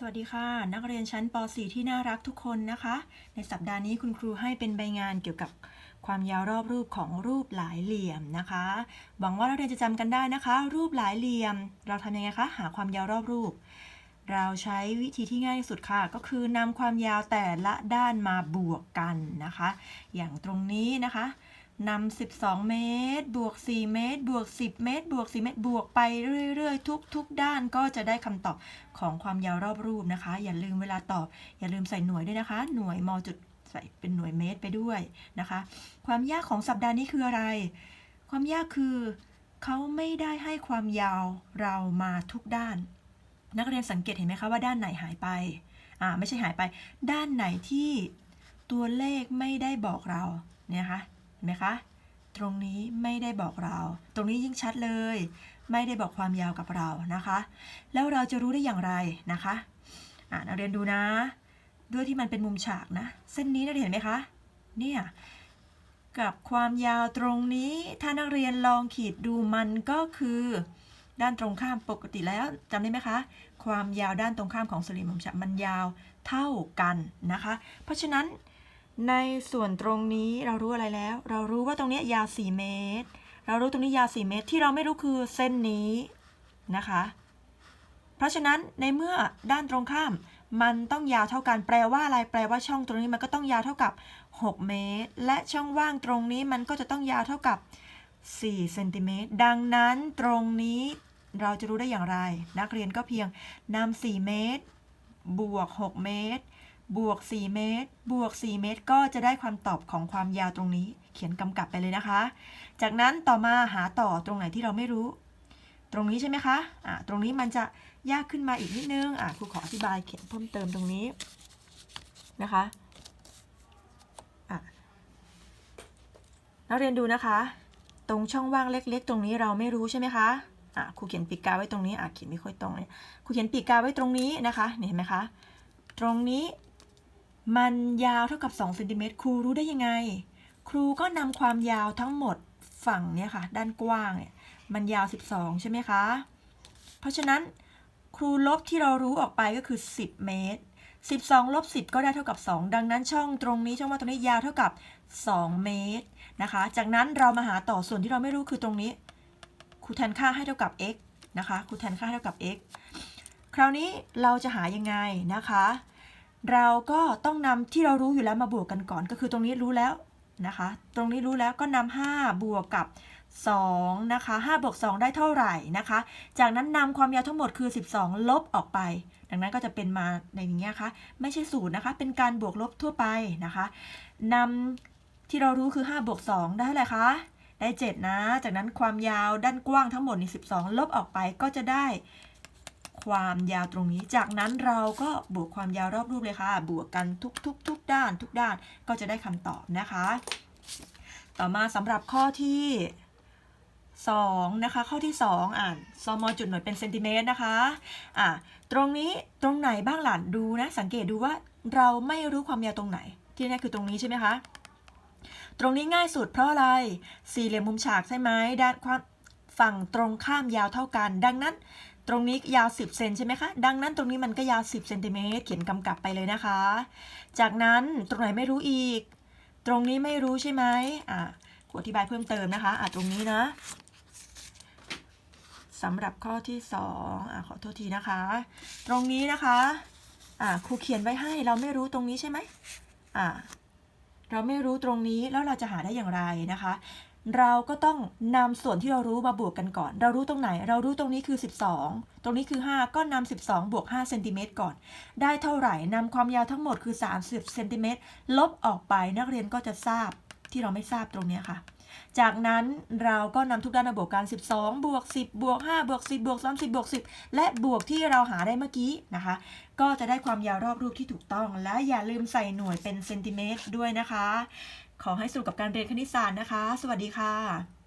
สวัสดีค่ะ นักเรียนชั้นป .4 ที่น่ารักทุกคนนะคะ ในสัปดาห์นี้คุณครูให้เป็นใบงานเกี่ยวกับความยาวรอบรูปของรูปหลายเหลี่ยมนะคะหวังว่านักเรียนจะจำกันได้นะคะ รูปหลายเหลี่ยม เราทำยังไงคะหาความยาวรอบรูป เราใช้วิธีที่ง่ายที่สุดค่ะ ก็คือนำความยาวแต่ละด้านมาบวกกันนะคะ อย่างตรงนี้นะคะ นำ12 เมตร บวก 4 เมตร บวก 10 เมตร บวก 4 เมตร บวกไปเรื่อยๆ ทุก ๆ ด้านก็จะได้คำตอบของความยาวรอบรูปนะคะ อย่าลืมเวลาตอบ อย่าลืมใส่หน่วยด้วยนะคะ หน่วยมจุดใส่เป็นหน่วยเมตรไปด้วยนะคะ ความยากของสัปดาห์นี้คืออะไร ความยากคือเขาไม่ได้ให้ความยาวเรามาทุกด้าน นักเรียนสังเกตเห็นไหมคะว่าด้านไหนหายไปอ่าไม่ใช่หายไป ด้านไหนที่ตัวเลขไม่ได้บอกเราเนี่ยนะคะ เห็นไหมคะ ตรงนี้ไม่ได้บอกเรา ตรงนี้ยิ่งชัดเลย ไม่ได้บอกความยาวกับเรานะคะ แล้วเราจะรู้ได้อย่างไรนะคะอ่านักเรียนดูนะ ด้วยที่มันเป็นมุมฉากนะ เส้นนี้นักเรียนเห็นไหมคะ เนี่ยกับความยาวตรงนี้ถ้านักเรียนลองขีดดูมันก็คือ ด้านตรงข้ามปกติแล้วจำได้ไหมคะ ความยาวด้านตรงข้ามของสี่เหลี่ยมมุมฉากมันยาวเท่ากันนะคะ เพราะฉะนั้น ในส่วนตรงนี้เรารู้อะไรแล้ว เรารู้ว่าตรงนี้ยาว 4 เมตร เรารู้ตรงนี้ยาว 4 เมตร ที่เราไม่รู้คือเส้นนี้นะคะ เพราะฉะนั้นในเมื่อด้านตรงข้าม มันต้องยาวเท่ากัน แปลว่าอะไร แปลว่าช่องตรงนี้มันก็ต้องยาวเท่ากับ 6 เมตร และช่องว่างตรงนี้มันก็จะต้องยาวเท่ากับ4เซนติเมตร ดังนั้นตรงนี้เราจะรู้ได้อย่างไร นักเรียนก็เพียงนำ4เมตร บวก 6 เมตร บวก 4 เมตร บวก 4 เมตร ก็จะได้ความตอบของความยาวตรงนี้ เขียนกำกับไปเลยนะคะ จากนั้นต่อมาหาต่อตรงไหนที่เราไม่รู้ ตรงนี้ใช่ไหมคะอะตรงนี้มันจะยากขึ้นมาอีกนิดนึงอะครูขออธิบายเขียนเพิ่มเติมตรงนี้นะคะอะนักเรียนดูนะคะ ตรงช่องว่างเล็ก ๆ ตรงนี้เราไม่รู้ใช่ไหมคะอะครูเขียนปีกกาไว้ตรงนี้อะเขียนไม่ค่อยตรงเลยครูเขียนปีกกาไว้ตรงนี้นะคะเนี่ยเห็นไหมคะ ตรงนี้ มันยาวเท่ากับ2เซนติเมตรครูรู้ได้ยังไง ครูก็นำความยาวทั้งหมดฝั่งเนี่ยค่ะ ด้านกว้างเนี่ยมันยาว 12 ใช่ไหมคะ เพราะฉะนั้นครูลบที่เรารู้ออกไปก็คือ 10 เมตร 12 ลบ 10 ก็ได้เท่ากับ 2 ดังนั้นช่องตรงนี้ช่องว่างตรงนี้ยาวเท่ากับ 2 เมตรนะคะ จากนั้นเรามาหาต่อส่วนที่เราไม่รู้คือตรงนี้ ครูแทนค่าให้เท่ากับ x นะคะ ครูแทนค่าให้เท่ากับ x คราวนี้เราจะหายังไงนะคะ เราก็ต้องนำที่เรารู้อยู่แล้วมาบวกกันก่อน ก็คือตรงนี้รู้แล้วนะคะ ตรงนี้รู้แล้วก็นำ5บวกกับ2นะคะ5บวก2ได้เท่าไหร่นะคะ จากนั้นนำความยาวทั้งหมดคือ 12 ลบออกไป ดังนั้นก็จะเป็นมาในอย่างเงี้ยคะไม่ใช่ศูนย์นะคะ เป็นการบวกลบทั่วไปนะคะนำที่เรารู้คือ5บวก2ได้เท่าไหร่คะ ได้ 7 นะ จากนั้นความยาวด้านกว้างทั้งหมดนี่12 ลบออกไปก็จะได้ ความยาวตรงนี้ จากนั้นเราก็บวกความยาวรอบรูปเลยค่ะ บวกกันทุกทุกทุกด้าน ทุกด้านก็จะได้คำตอบนะคะ ต่อมาสำหรับข้อที่2นะคะ ข้อที่ 2 อ่านซมจุดหน่วยเป็นเซนติเมตรนะคะอะตรงนี้ตรงไหนบ้างหลานดูนะ สังเกตดูว่าเราไม่รู้ความยาวตรงไหน ที่แน่คือตรงนี้ใช่ไหมคะตรงนี้ง่ายสุดเพราะอะไร สี่เหลี่ยมมุมฉากใช่ไหมด้านความฝั่งตรงข้ามยาวเท่ากัน ดังนั้น ตรงนี้ยาว 10 เซนใช่ไหมคะ ดังนั้นตรงนี้มันก็ยาว 10 เซนติเมตร เขียนกำกับไปเลยนะคะ จากนั้นตรงไหนไม่รู้อีก ตรงนี้ไม่รู้ใช่ไหมอะขออธิบายเพิ่มเติมนะคะ อะตรงนี้นะสำหรับข้อที่2อะขอโทษทีนะคะ ตรงนี้นะคะ อะครูเขียนไว้ให้ เราไม่รู้ตรงนี้ใช่ไหมอะเราไม่รู้ตรงนี้แล้วเราจะหาได้อย่างไรนะคะ เราก็ต้องนำส่วนที่เรารู้มาบวกกันก่อน เรารู้ตรงไหน เรารู้ตรงนี้คือ 12 ตรงนี้คือ 5 ก็นำ12 บวก5เซนติเมตรก่อน ได้เท่าไหร่นำความยาวทั้งหมดคือ 30เซนติเมตรลบออกไปนักเรียนก็จะทราบที่เราไม่ทราบตรงนี้ค่ะ จากนั้นเราก็นำทุกด้านมาบวกกัน 12 บวก 10 บวก 5 บวก 10 บวก 30 บวก 10 และบวกที่เราหาได้เมื่อกี้นะคะ ก็จะได้ความยาวรอบรูปที่ถูกต้อง และอย่าลืมใส่หน่วยเป็นเซนติเมตรด้วยนะคะ ขอให้สนุกกับการเรียนคณิตศาสตร์นะคะ สวัสดีค่ะ